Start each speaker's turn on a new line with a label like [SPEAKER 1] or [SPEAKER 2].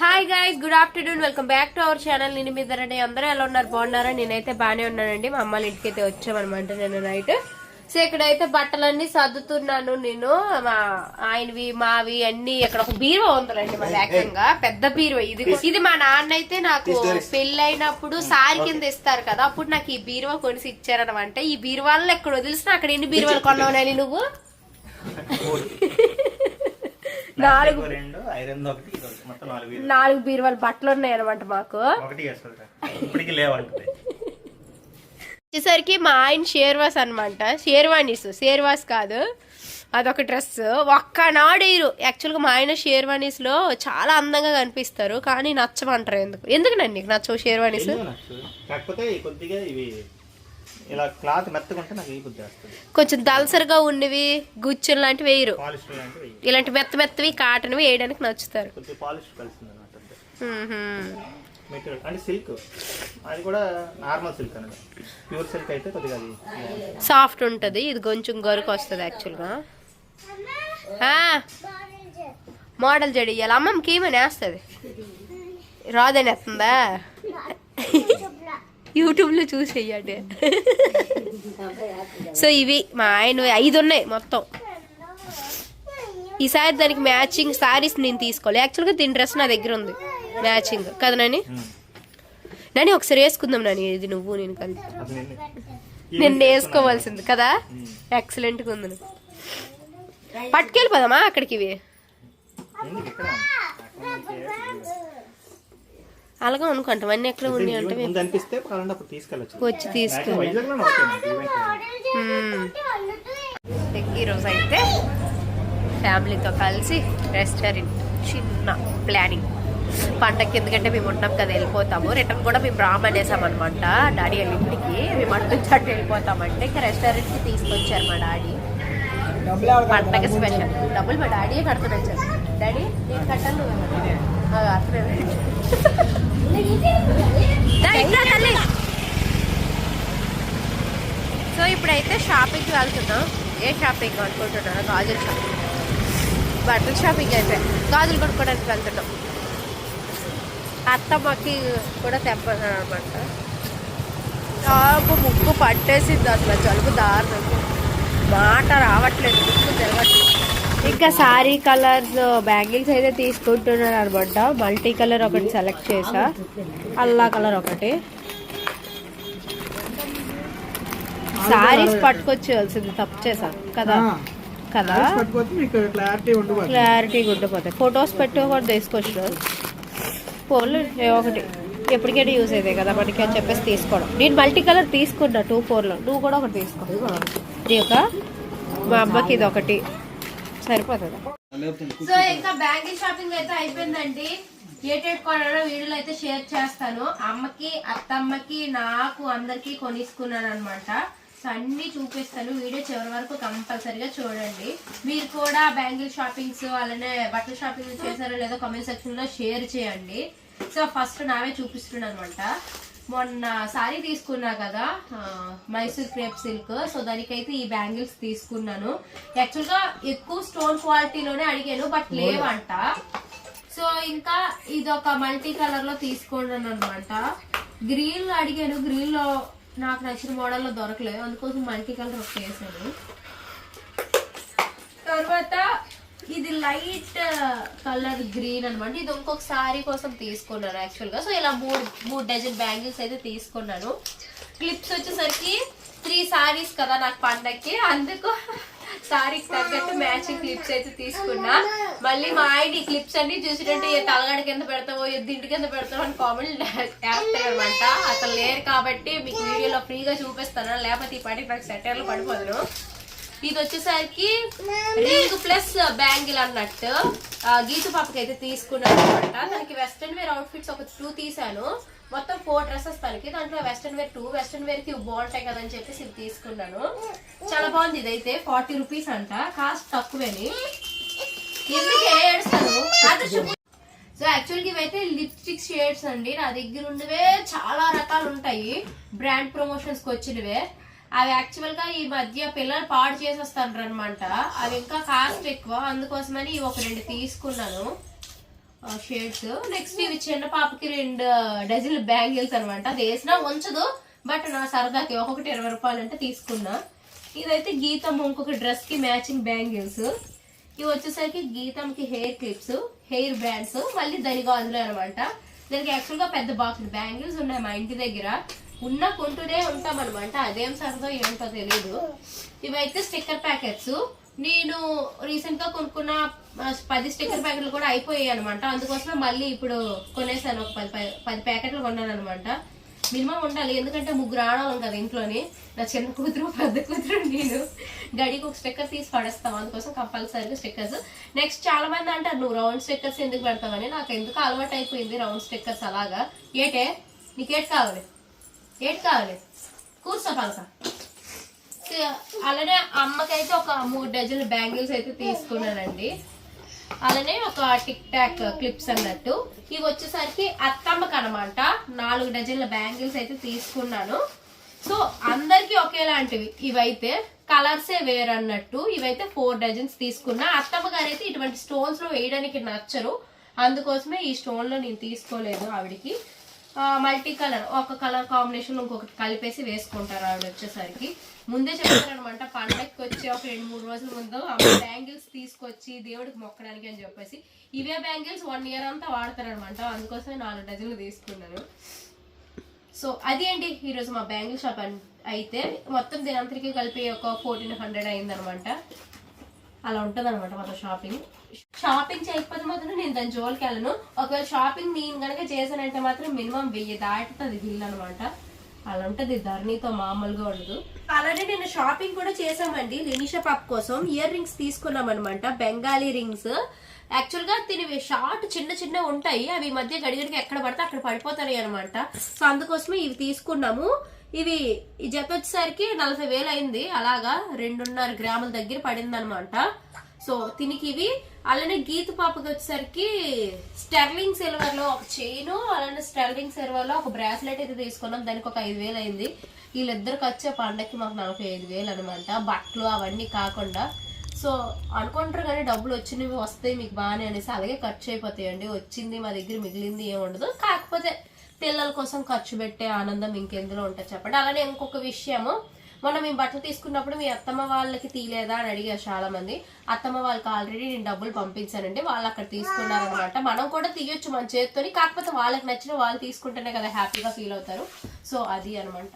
[SPEAKER 1] Hi guys good afternoon welcome back to our channel నేను మీ ధరణి. అందరూ ఎలా ఉన్నారు? బాగున్నారా? నేనైతే బాగానే ఉన్నానండి. మా అమ్మాళ్ళ ఇంటికి అయితే వచ్చామన్నమాట నేను నైట్ సో ఇక్కడైతే బట్టలన్నీ సర్దుతున్నాను నేను. మా ఆయనవి మావి అన్ని ఇక్కడ ఒక బీరువా ఉందండి మా ఏకంగా. పెద్ద బీరువా. ఇది ఇది మా నాన్న అయితే నాకు పెళ్ళైనప్పుడు సారి కింద ఇస్తారు కదా. అప్పుడు నాకు ఈ బీరువా కొనిసి ఇచ్చారనమాట ఈ బీరువాల్లో ఎక్కడ వదిలిసినా అక్కడ ఎన్ని బీరువాలు కొన్నావు నువ్వు? నాలుగు
[SPEAKER 2] నాలుగు వీలు.
[SPEAKER 1] నాలుగు బీరువాలు బట్టలు ఉన్నాయి అనమాట మాకు వచ్చేసరికి మా ఆయన షేర్వాస్ అనమాట షేర్వానీస్ షేర్వాస్ కాదు. అదొక డ్రెస్. ఒక్కనాడు ఇరు. యాక్చువల్గా మా ఆయన షేర్వానీస్లో చాలా అందంగా కనిపిస్తారు కానీ నచ్చమంటారు ఎందుకు? ఎందుకు నీకు నచ్చవు షేర్వానీస్?
[SPEAKER 2] కాకపోతే కొద్దిగా ఇవి ఇలా క్లాత్ మెత్తగా ఉంటే నాకు ఈ బుద్ధి వస్తుంది.
[SPEAKER 1] కొంచెం దలసరిగా ఉన్నవి గుచ్చులు లాంటివి వేయరు.
[SPEAKER 2] లాంటివి.
[SPEAKER 1] ఇలాంటి మెత్త మెత్తవి కాటన్వి వేయడానికి నచ్చుతారు.
[SPEAKER 2] కొద్దిగా కలిసింది అనమాట. మెటీరియల్ అంటే సిల్క్. అది కూడా నార్మల్ సిల్క్ ప్యూర్ సిల్క్ అయితే కొద్దిగా అది
[SPEAKER 1] సాఫ్ట్ ఉంటుంది. ఇది కొంచెం గరుకు వస్తుంది యాక్చువల్గా మోడల్ జడి ఇవ్వాలి అమ్మమ్మకి ఏమని వేస్తుంది? రాదని వస్తుందా యూట్యూబ్లో చూసి వెయ్యండి సో ఇవి మా ఆయన ఐదు ఉన్నాయి మొత్తం. ఈసారి దానికి మ్యాచింగ్ సారీస్ నేను తీసుకోవాలి యాక్చువల్గా దీని డ్రెస్ నా దగ్గర ఉంది. మ్యాచింగ్. కదా నాని. నాని ఒకసారి వేసుకుందాం నాని. ఇది నువ్వు నేను
[SPEAKER 2] నిన్నే.
[SPEAKER 1] నేను. వేసుకోవాల్సింది కదా? ఎక్సలెంట్గా ఉంది. పట్టుకెళ్ళిపోదామా అక్కడికి ఇవి? అలాగా అనుకుంటాం. అన్ని ఎక్కడ ఉన్నాయి అంటే వచ్చి తీసుకెళ్ళి ఈరోజు అయితే ఫ్యామిలీతో కలిసి రెస్టారెంట్ చిన్న ప్లానింగ్. పండగకి ఎందుకంటే మేము ఉన్నాం కదా వెళ్ళిపోతాము. రిటర్న్ కూడా మేము రామ్ అనేసాం అనమాట డాడీ వాళ్ళ ఇంటికి. మేము అటు నుంచి అటు వెళ్ళిపోతామంటే ఇంకా రెస్టారెంట్కి తీసుకొచ్చారు మా డాడీ. పండగ స్పెషల్. డబ్బులు మా డాడీయే కడుతున్నా వచ్చారు డాడీ నేను కట్టాను. నువ్వు తల్లి. సో ఇప్పుడైతే షాపింగ్కి వెళ్తున్నాం. ఏ షాపింగ్ అనుకుంటున్నాను గాజుల షాపింగ్. బట్టల షాపింగ్ అయితే. గాజులు కొనుక్కోవడానికి వెళ్తున్నాం. అత్తమ్మకి కూడా నాకు ముక్కు పట్టేసింది అసలు. జలుబు దారుణం. మాట రావట్లేదు. ముక్కు తిరగట్లేదు. ఇంకా సారీ కలర్స్ బ్యాంగిల్స్ అయితే తీసుకుంటున్నాను అనమాట మల్టీ కలర్ ఒకటి సెలెక్ట్ చేసా. అల్లా కలర్ ఒకటి. సారీస్ పట్టుకొచ్చేయాల్సింది తప్పు చేశాను కదా? కదా?
[SPEAKER 3] క్లారిటీ
[SPEAKER 1] ఉండిపోతాయి ఫొటోస్ పెట్టి కూడా తీసుకొచ్చు. ఫోన్లు ఒకటి. ఎప్పటికైనా యూజ్ అవుతాయి కదా మనకి అని చెప్పేసి తీసుకోవడం. నేను మల్టీ కలర్ తీసుకున్నా టూ ఫోర్లో. నువ్వు కూడా ఒకటి తీసుకో. ఇది ఒక మా అమ్మకి ఇది ఒకటి. సరిపోతుంది? సో ఇంకా బ్యాంగిల్ షాపింగ్ అయితే అయిపోయిందండి. ఏటేట్ కొనాలో వీడియోలో అయితే షేర్ చేస్తాను. అమ్మకి అత్తమ్మకి నాకు అందరికి కొనిసుకున్నాను అనమాట సో అన్ని చూపిస్తాను. వీడియో చివరి వరకు కంపల్సరీగా చూడండి. మీరు కూడా బ్యాంగిల్ షాపింగ్స్ అలానే బట్టల షాపింగ్ చేశారో లేదో కామెంట్ సెక్షన్లో షేర్ చేయండి. సో ఫస్ట్ నావే చూపిస్తున్నాను అనమాట మొన్న సారీ తీసుకున్నా కదా మైసూర్ క్రేప్ సిల్క్ సో దానికైతే ఈ బ్యాంగిల్స్ తీసుకున్నాను. యాక్చువల్గా ఎక్కువ స్టోన్ క్వాలిటీలోనే అడిగాను బట్ లేవంట. సో ఇంకా ఇది ఒక మల్టీ కలర్లో తీసుకున్నాను అనమాట గ్రీన్లో అడిగాను గ్రీన్లో నాకు నచ్చిన మోడల్లో దొరకలేదు అందుకోసం మల్టీ కలర్ వేసాను. తర్వాత లైట్ కలర్ గ్రీన్ అనమాట ఇది ఇంకొక సారీ కోసం తీసుకున్నాను యాక్చువల్గా. సో ఇలా మూడు మూడు డజన్ బ్యాంగిల్స్ అయితే తీసుకున్నాను. క్లిప్స్ వచ్చేసరికి త్రీ సారీస్ కదా నాకు పండక్కి. అందుకు శారీకి తగ్గట్టు మ్యాచింగ్ క్లిప్స్ అయితే తీసుకున్నా. మళ్ళీ మా ఆయన ఈ క్లిప్స్ అన్ని చూసినట్టు తలగడ కింద పెడతావో ఏ దింటి కింద పెడతావో అని కామెంట్ అనమాట అసలు లేరు కాబట్టి మీకు వీడియోలో ఫ్రీగా చూపిస్తాను. లేకపోతే ఈ పాటికి నాకు సెటర్లు పడిపోదును. ఇది వచ్చేసరికి రింగ్ ప్లస్ బ్యాంగిల్ అన్నట్టు. గీతు పాపకి అయితే తీసుకున్నాను అనమాట దానికి వెస్ట్రన్ వేర్ అవుట్ఫిట్స్ ఒక టూ తీసాను మొత్తం ఫోర్ డ్రెస్సెస్ తనకి. దాంట్లో వెస్ట్రన్ వేర్ టూ వెస్ట్రన్ వేర్కి బాగుంటాయి కదా అని చెప్పేసి ఇది తీసుకున్నాను. చాలా బాగుంది ఇదైతే. ఫార్టీ రూపీస్ అంట. కాస్ట్ తక్కువేని ఎందుకు ఏడుస్తాను సో యాక్చువల్గా ఇవైతే లిప్స్టిక్ షేడ్స్ అండి. నా దగ్గర ఉన్నవే చాలా రకాలు ఉంటాయి బ్రాండ్ ప్రమోషన్స్కి వచ్చినవే. అవి యాక్చువల్గా ఈ మధ్య పిల్లలు పాడు చేసేస్తారు అనమాట అవి ఇంకా కాస్ట్ ఎక్కువ. అందుకోసమని ఇవి ఒక రెండు తీసుకున్నాను. షేడ్స్ నెక్స్ట్ ఇవి చిన్న పాపకి రెండు డజన్ బ్యాంగిల్స్ అనమాట అది వేసినా ఉంచదు. బట్ నా సరదాకి ఒక్కొక్కటి ఇరవై రూపాయలు అంటే తీసుకున్నా. ఇదైతే గీతం ఇంకొక డ్రెస్కి మ్యాచింగ్ బ్యాంగిల్స్. ఇవి వచ్చేసరికి గీతంకి హెయిర్ క్లిప్స్ హెయిర్ బ్యాండ్స్ మళ్ళీ దనిగా అందులో అనమాట దానికి యాక్చువల్గా పెద్ద బాక్స్ బ్యాంగిల్స్ ఉన్నాయి మా ఇంటి దగ్గర. ఉన్న కొంటూనే ఉంటాం అనమాట అదేం సరదో ఏంటో తెలియదు ఇవైతే స్టిక్కర్ ప్యాకెట్స్ నేను రీసెంట్గా కొనుక్కున్న పది స్టిక్కర్ ప్యాకెట్లు కూడా అయిపోయాయి అనమాట అందుకోసం మళ్ళీ ఇప్పుడు కొనేసాను. ఒక పది పది- ప్యాకెట్లు కొన్నాను అనమాట మినిమం ఉండాలి. ఎందుకంటే ముగ్గురు ఆడవాళ్ళం కదా ఇంట్లోని. నా చిన్న కూతురు పెద్ద కూతురు నేను గడికి ఒక స్టిక్కర్ తీసి పడేస్తాం. అందుకోసం కంపల్సరీగా స్టిక్కర్స్ నెక్స్ట్ చాలా మంది అంటారు నువ్వు రౌండ్ స్టిక్కర్స్ ఎందుకు పెడతావని నాకు ఎందుకు అలవాటు అయిపోయింది రౌండ్ స్టిక్కర్స్ అలాగా. ఏటే? నీకేట్ కావాలి? ఏటి కావాలి. కూర్చో పలక అలానే అమ్మకైతే ఒక మూడు డజన్లు బ్యాంగిల్స్ అయితే తీసుకున్నానండి. అలానే ఒక టిక్ టాక్ క్లిప్స్ అన్నట్టు. ఇవి వచ్చేసరికి అత్తమ్మకి అనమాట నాలుగు డజన్ల బ్యాంగిల్స్ అయితే తీసుకున్నాను. సో అందరికీ ఒకేలాంటివి. ఇవైతే కలర్సే వేరు అన్నట్టు ఇవైతే ఫోర్ డజన్స్ తీసుకున్నా. అత్తమ్మ గారు అయితే ఇటువంటి స్టోన్స్లో వేయడానికి నచ్చరు. అందుకోసమే ఈ స్టోన్లో నేను తీసుకోలేదు ఆవిడికి. మల్టీ కలర్ ఒక కలర్ కాంబినేషన్ ఇంకొకటి కలిపేసి వేసుకుంటారు ఆవిడ వచ్చేసరికి. ముందే చెప్పారనమాట పండగకి వచ్చి ఒక రెండు మూడు రోజుల ముందు బ్యాంగిల్స్ తీసుకొచ్చి దేవుడికి మొక్కడానికి అని చెప్పేసి. ఇవే బ్యాంగిల్స్ వన్ ఇయర్ అంతా వాడతారనమాట అందుకోసమే నాలుగు డజన్లు తీసుకున్నాను సో అది అండి ఈరోజు మా బ్యాంగిల్ షాప్ అయితే మొత్తం దీనంతరికి కలిపి ఒక ఫోర్టీన్ హండ్రెడ్ అయిందనమాట అలా ఉంటుంది అనమాట మొత్తం షాపింగ్ షాపింగ్ చేయకపోతే మాత్రం నేను దాని జోలికి వెళ్ళను. ఒకవేళ షాపింగ్ నేను కనుక చేశానంటే మాత్రం మినిమం వెయ్యి దాటుతుంది బిల్ అనమాట అలా ఉంటుంది ధరణితో మామూలుగా ఉండదు. అలానే నేను షాపింగ్ కూడా చేసామండి లినిషా పాప్ కోసం. ఇయర్ రింగ్స్ తీసుకున్నాం అనమాట బెంగాలీ రింగ్స్ యాక్చువల్గా షార్ట్ చిన్న చిన్న ఉంటాయి. అవి మధ్య గడిగడికి ఎక్కడ పడితే అక్కడ పడిపోతాయి అనమాట సో అందుకోసమే ఇవి తీసుకున్నాము. ఇది ఈ జత వచ్చేసరికి నలభై వేలు అయింది. అలాగా రెండున్నర గ్రాముల దగ్గర పడింది అనమాట సో దీనికి ఇవి. అలానే గీత పాపకి వచ్చేసరికి స్టెర్లింగ్ సిల్వర్లో ఒక చైన్ అలానే స్టెర్లింగ్ సిల్వర్లో ఒక బ్రాస్లెట్ అయితే తీసుకున్నాం. దానికి ఒక ఐదు వేలు అయింది. వీళ్ళిద్దరికి వచ్చే పండక్కి మాకు నలభై ఐదు వేలు అనమాట బట్టలు అవన్నీ కాకుండా. సో అనుకుంటారు కానీ డబ్బులు వచ్చినవి వస్తాయి మీకు బాగానే అనేసి అలాగే ఖర్చు అయిపోతాయండి. వచ్చింది మా దగ్గర మిగిలింది ఏమి ఉండదు. కాకపోతే పిల్లల కోసం ఖర్చు పెట్టే ఆనందం ఇంకెందులో ఉంటుంది చెప్పండి. అలానే ఇంకొక విషయము మొన్న మేము బట్టలు తీసుకున్నప్పుడు మీ అత్తమ్మ వాళ్ళకి తీయలేదా అని అడిగారు చాలా మంది అత్తమ్మ వాళ్ళకి ఆల్రెడీ నేను డబ్బులు పంపించానండి వాళ్ళు అక్కడ తీసుకున్నారనమాట మనం కూడా తీయొచ్చు మన చేత్తోని కాకపోతే వాళ్ళకి నచ్చిన వాళ్ళు తీసుకుంటేనే కదా హ్యాపీగా ఫీల్ అవుతారు. సో అది అనమాట